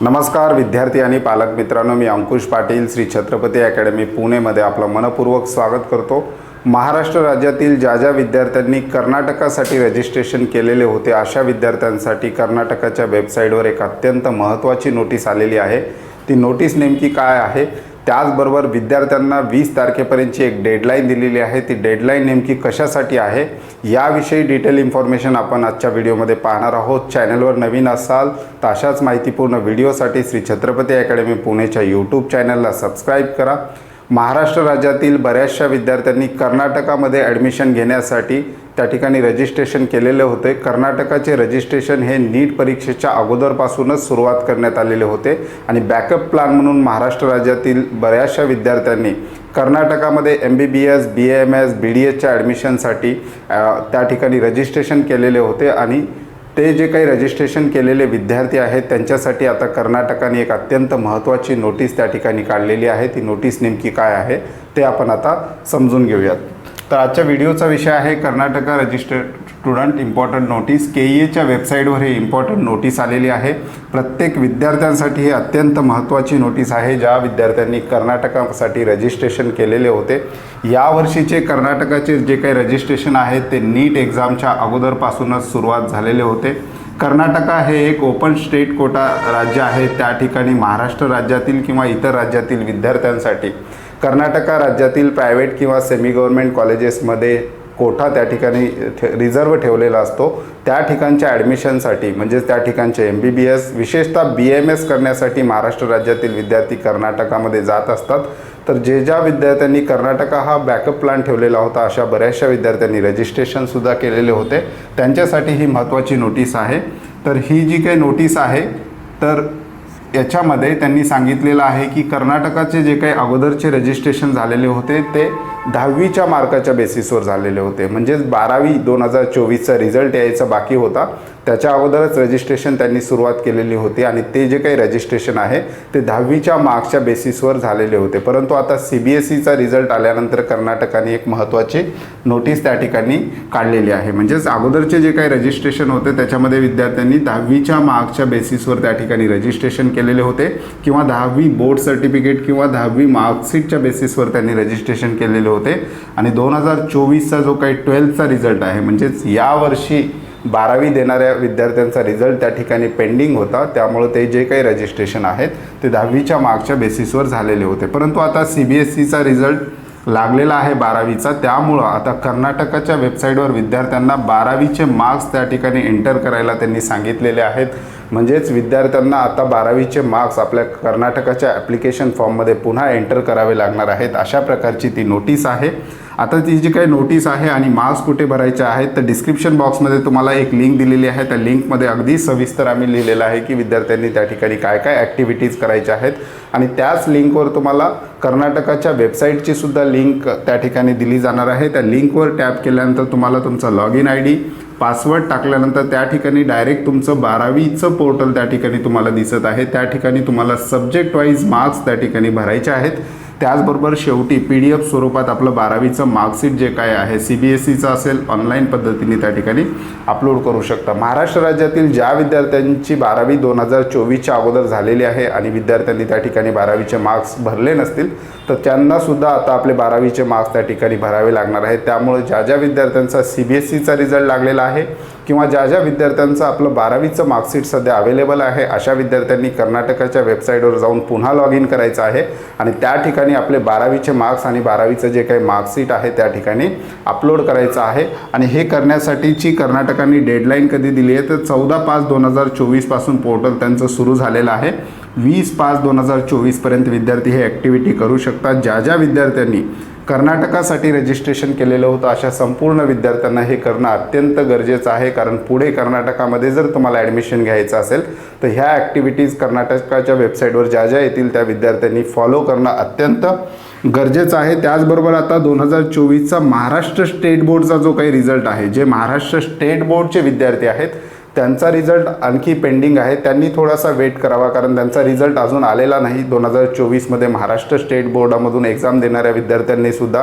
नमस्कार विद्यार्थी आणि पालक मित्रांनो मी अंकुश पाटील श्री छत्रपती अकॅडमी पुणेमध्ये आपलं मनपूर्वक स्वागत करतो. महाराष्ट्र राज्यातील ज्या ज्या विद्यार्थ्यांनी कर्नाटकासाठी रजिस्ट्रेशन केलेले होते अशा विद्यार्थ्यांसाठी कर्नाटकाच्या वेबसाईटवर एक अत्यंत महत्त्वाची नोटीस आलेली आहे. ती नोटीस नेमकी काय आहे? त्याचबरोबर विद्यार्थ्यांना वीस तारखेपर्यंतची एक डेडलाईन दिलेली आहे. ती डेडलाईन नेमकी कशासाठी आहे याविषयी डिटेल इन्फॉर्मेशन आपण आजच्या व्हिडिओमध्ये पाहणार आहोत. चॅनलवर नवीन असाल तर अशाच माहितीपूर्ण व्हिडिओसाठी श्री छत्रपती अकॅडमी पुणेच्या यूट्यूब चॅनलला सबस्क्राईब करा. महाराष्ट्र राज्यातील बऱ्याचशा विद्यार्थ्यांनी कर्नाटकामध्ये ॲडमिशन घेण्यासाठी त्या ठिकाणी रजिस्ट्रेशन केलेले होते. कर्नाटकाचे रजिस्ट्रेशन हे नीट परीक्षेच्या अगोदरपासूनच सुरुवात करण्यात आलेले होते. आणि बॅकअप प्लॅन म्हणून महाराष्ट्र राज्यातील बऱ्याचशा विद्यार्थ्यांनी कर्नाटकामध्ये M B B S B M S B D एसच्या ॲडमिशनसाठी त्या ठिकाणी रजिस्ट्रेशन केलेले होते. आणि ते जे काही रजिस्ट्रेशन केलेले विद्यार्थी आहेत त्यांच्यासाठी आता कर्नाटकाने एक अत्यंत महत्त्वाची नोटीस त्या ठिकाणी काढलेली आहे. ती नोटीस नेमकी काय आहे ते आपण आता समजून घेऊयात. तर आजच्या व्हिडिओचा विषय आहे Karnataka registered student important notice K E एच्या वेबसाईटवर हे इम्पॉर्टंट नोटीस आलेली आहे. प्रत्येक विद्यार्थ्यांसाठी ही अत्यंत महत्त्वाची नोटीस आहे ज्या विद्यार्थ्यांनी कर्नाटकासाठी रजिस्ट्रेशन केलेले होते. यावर्षीचे कर्नाटकाचे जे काही रजिस्ट्रेशन आहे ते नीट एक्झामच्या अगोदरपासूनच सुरुवात झालेले होते. कर्नाटका हे एक ओपन स्टेट कोटा राज्य आहे त्या ठिकाणी महाराष्ट्र राज्यातील किंवा इतर राज्यातील विद्यार्थ्यांसाठी. कर्नाटका राज्यातील प्रायव्हेट किंवा सेमी गव्हर्नमेंट कॉलेजेसमध्ये कोठा त्या ठिकाणी ठे रिझर्व ठेवलेला असतो. त्या ठिकाणच्या ॲडमिशनसाठी म्हणजेच त्या ठिकाणचे एम बी बी एस विशेषतः बी एम एस करण्यासाठी महाराष्ट्र राज्यातील विद्यार्थी कर्नाटकामध्ये जात असतात. तर जे ज्या विद्यार्थ्यांनी कर्नाटका हा बॅकअप प्लॅन ठेवलेला होता अशा बऱ्याचशा विद्यार्थ्यांनी रजिस्ट्रेशनसुद्धा केलेले होते. त्यांच्यासाठी ही महत्त्वाची नोटीस आहे. तर ही जी काही नोटीस आहे तर याच्यामध्ये त्यांनी सांगितलेलं आहे की कर्नाटकाचे जे काही अगोदरचे रजिस्ट्रेशन झालेले होते ते दहावीच्या मार्काच्या बेसिसवर झालेले होते. म्हणजेच बारावी दोन हजार चोवीसचा रिझल्ट यायचा बाकी होता. त्याच्या अगोदरच रजिस्ट्रेशन त्यांनी सुरुवात केलेली होती आणि ते जे काही रजिस्ट्रेशन आहे ते दहावीच्या मार्क्सच्या बेसिसवर झालेले होते. परंतु आता सी बी एस सीचा रिझल्ट आल्यानंतर कर्नाटकाने एक महत्त्वाची नोटीस त्या ठिकाणी काढलेली आहे. म्हणजेच अगोदरचे जे काही रजिस्ट्रेशन होते त्याच्यामध्ये विद्यार्थ्यांनी दहावीच्या मार्क्सच्या बेसिसवर त्या ठिकाणी रजिस्ट्रेशन केलेले होते किंवा दहावी बोर्ड सर्टिफिकेट किंवा दहावी मार्कशीटच्या बेसिसवर त्यांनी रजिस्ट्रेशन केलेले होते. आणि दोन हजार चोवीसचा जो काही ट्वेल्थचा रिझल्ट आहे म्हणजेच यावर्षी बारावी देणाऱ्या विद्यार्थ्यांचा रिझल्ट त्या ठिकाणी पेंडिंग होता. त्यामुळं ते जे काही रजिस्ट्रेशन आहेत ते दहावीच्या मार्कच्या बेसिसवर झालेले होते. परंतु आता सी बी एस सीचा रिझल्ट लागलेला आहे बारावीचा. त्यामुळं आता कर्नाटकाच्या वेबसाईटवर विद्यार्थ्यांना बारावीचे मार्क्स त्या ठिकाणी एंटर करायला त्यांनी सांगितलेले आहेत. म्हणजेच विद्यार्थ्यांना आता बारावीचे मार्क्स आपल्या कर्नाटकाच्या ॲप्लिकेशन फॉर्ममध्ये पुन्हा एंटर करावे लागणार आहेत. अशा प्रकारची ती नोटीस आहे. आता ती जी काही नोटीस आहे आणि मार्क्स कुठे भरायचे आहेत तर डिस्क्रिप्शन बॉक्समध्ये तुम्हाला एक लिंक दिलेली आहे. त्या लिंकमध्ये अगदी सविस्तर आम्ही लिहिलेलं आहे की विद्यार्थ्यांनी त्या ठिकाणी काय काय ॲक्टिव्हिटीज करायच्या आहेत. आणि त्याच लिंकवर तुम्हाला कर्नाटकाच्या वेबसाईटची सुद्धा लिंक त्या ठिकाणी दिली जाणार आहे. त्या लिंकवर टॅप केल्यानंतर तुम्हाला तुमचा log in I D password टाकल्यानंतर त्या ठिकाणी डायरेक्ट तुमचं बारावीचं पोर्टल त्या ठिकाणी तुम्हाला दिसत आहे. त्या ठिकाणी तुम्हाला सब्जेक्ट वाईज मार्क्स त्या ठिकाणी भरायचे आहेत. त्याचबरोबर शेवटी पी डी एफ स्वरूपात आपलं बारावीचं मार्कशीट जे काय आहे सी बी एस ईचं असेल ऑनलाईन पद्धतीने त्या ठिकाणी अपलोड करू शकता. महाराष्ट्र राज्यातील ज्या विद्यार्थ्यांची बारावी दोन हजार चोवीसच्या अगोदर झालेली आहे आणि विद्यार्थ्यांनी त्या ठिकाणी बारावीचे मार्क्स भरले नसतील तर त्यांनासुद्धा आता आपले बारावीचे मार्क्स त्या ठिकाणी भरावे लागणार आहेत. त्यामुळे ज्या ज्या विद्यार्थ्यांचा सी बी एस ईचा रिझल्ट लागलेला आहे किंवा ज्या ज्या विद्यार्थ्यांचं आपलं बारावीचं मार्कशीट सध्या अवेलेबल आहे अशा विद्यार्थ्यांनी कर्नाटकाच्या वेबसाईटवर जाऊन पुन्हा लॉग इन करायचं आहे आणि त्या ठिकाणी आपले बारावीचे मार्क्स आणि बारावीचं जे काही मार्कशीट आहे त्या ठिकाणी अपलोड करायचं आहे. आणि हे करण्यासाठीची कर्नाटकाने डेडलाईन कधी दिली आहे? तर चौदा पाच दोन हजार चोवीसपासून पोर्टल त्यांचं सुरू झालेलं आहे. वीस पाच दोन हजार चोवीसपर्यंत विद्यार्थी हे ॲक्टिव्हिटी करू शकतात. ज्या ज्या विद्यार्थ्यांनी कर्नाटकासाठी रजिस्ट्रेशन केलेलं होतं. अशा संपूर्ण विद्यार्थ्यांना हे करणं अत्यंत गरजेचं आहे. कारण पुढे कर्नाटकामध्ये जर तुम्हाला ॲडमिशन घ्यायचं असेल तर ह्या ॲक्टिव्हिटीज कर्नाटकाच्या वेबसाईटवर ज्या ज्या येतील त्या विद्यार्थ्यांनी फॉलो करणं अत्यंत गरजेचं आहे. त्याचबरोबर आता दोन हजार चोवीसचा महाराष्ट्र स्टेट बोर्डचा जो काही रिझल्ट आहे जे महाराष्ट्र स्टेट बोर्डचे विद्यार्थी आहेत त्यांचा रिझल्ट आणखी पेंडिंग आहे. त्यांनी थोडासा वेट करावा कारण त्यांचा रिझल्ट अजून आलेला नाही. दोन हजार चोवीसमध्ये महाराष्ट्र स्टेट बोर्डामधून एक्झाम देणाऱ्या विद्यार्थ्यांनी सुद्धा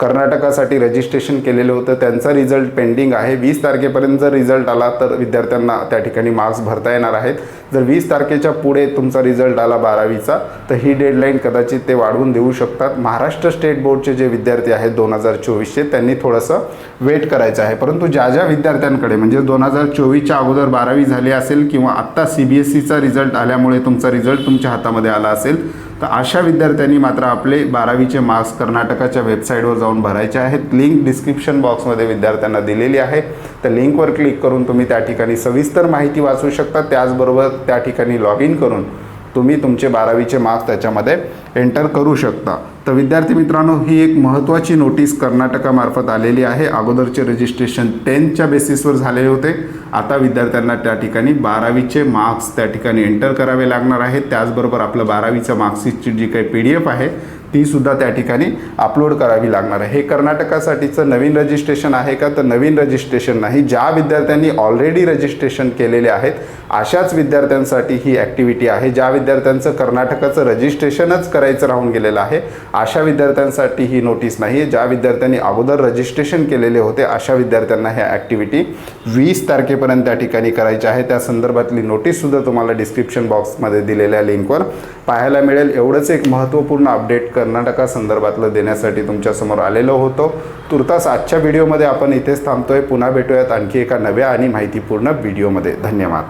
कर्नाटकासाठी रजिस्ट्रेशन केलेलं होतं. त्यांचा रिझल्ट पेंडिंग आहे. वीस तारखेपर्यंत जर रिझल्ट आला तर विद्यार्थ्यांना त्या ठिकाणी मार्क्स भरता येणार आहेत. जर वीस तारखेच्या पुढे तुमचा रिझल्ट आला बारावीचा तर ही डेडलाईन कदाचित ते वाढवून देऊ शकतात. महाराष्ट्र स्टेट बोर्डचे जे विद्यार्थी आहेत दोन हजार चोवीसचे त्यांनी थोडंसं वेट करायचं आहे. परंतु ज्या ज्या विद्यार्थ्यांकडे म्हणजे दोन हजार चोवीसच्या अगोदर बारावी झाली असेल किंवा आत्ता सी बी एस सीचा रिझल्ट आल्यामुळे तुमचा रिझल्ट तुमच्या हातामध्ये आला असेल तर अशा विद्यार्थ्यांनी मात्र आपले बारावीचे मार्क्स कर्नाटकाच्या वेबसाईटवर जाऊन भरायचे आहेत. लिंक डिस्क्रिप्शन बॉक्समध्ये विद्यार्थ्यांना दिलेली आहे. तर लिंकवर क्लिक करून तुम्ही त्या ठिकाणी सविस्तर माहिती वाचू शकता. त्याचबरोबर त्या ठिकाणी लॉग इन करून तुम्ही तुमचे बारावीचे मार्क्स त्याच्यामध्ये एंटर करू शकता. तर विद्यार्थी मित्रांनो ही एक महत्त्वाची नोटीस कर्नाटकामार्फत आलेली आहे. अगोदरचे रजिस्ट्रेशन टेनच्या बेसिसवर झालेले होते. आता विद्यार्थ्यांना त्या ठिकाणी बारावीचे मार्क्स त्या ठिकाणी एंटर करावे लागणार आहेत. त्याचबरोबर आपलं बारावीचं मार्क्सशीटची जी काही पी डी एफ आहे ती सुद्धा त्या ठिकाणी अपलोड करावी लागणार आहे. हे कर्नाटकासाठीचं नवीन रजिस्ट्रेशन आहे का? तर नवीन रजिस्ट्रेशन नाही. ज्या विद्यार्थ्यांनी ऑलरेडी रजिस्ट्रेशन केलेले आहेत अशाच विद्यार्थ्यांसाठी ही ॲक्टिव्हिटी आहे. ज्या विद्यार्थ्यांचं कर्नाटकाचं रजिस्ट्रेशनच करायचं राहून गेलेलं आहे अशा विद्यार्थ्यांसाठी ही नोटीस नाही आहे ज्या विद्यार्थ्यांनी अगोदर रजिस्ट्रेशन केलेले होते अशा विद्यार्थ्यांना ह्या ॲक्टिव्हिटी वीस तारखेपर्यंत त्या ठिकाणी करायची आहे. त्या संदर्भातली नोटीससुद्धा तुम्हाला डिस्क्रिप्शन बॉक्समध्ये दिलेल्या लिंकवर पाहायला मिळेल. एवढंच एक महत्त्वपूर्ण अपडेट कर संदर्भातलं देण्यासाठी तुमच्यासमोर आलेलो होतो. तुर्तास आजच्या व्हिडिओमध्ये आपण इथेच थांबतोय. पुन्हा भेटूयात आणखी एका नव्या आणि माहितीपूर्ण व्हिडिओमध्ये. धन्यवाद.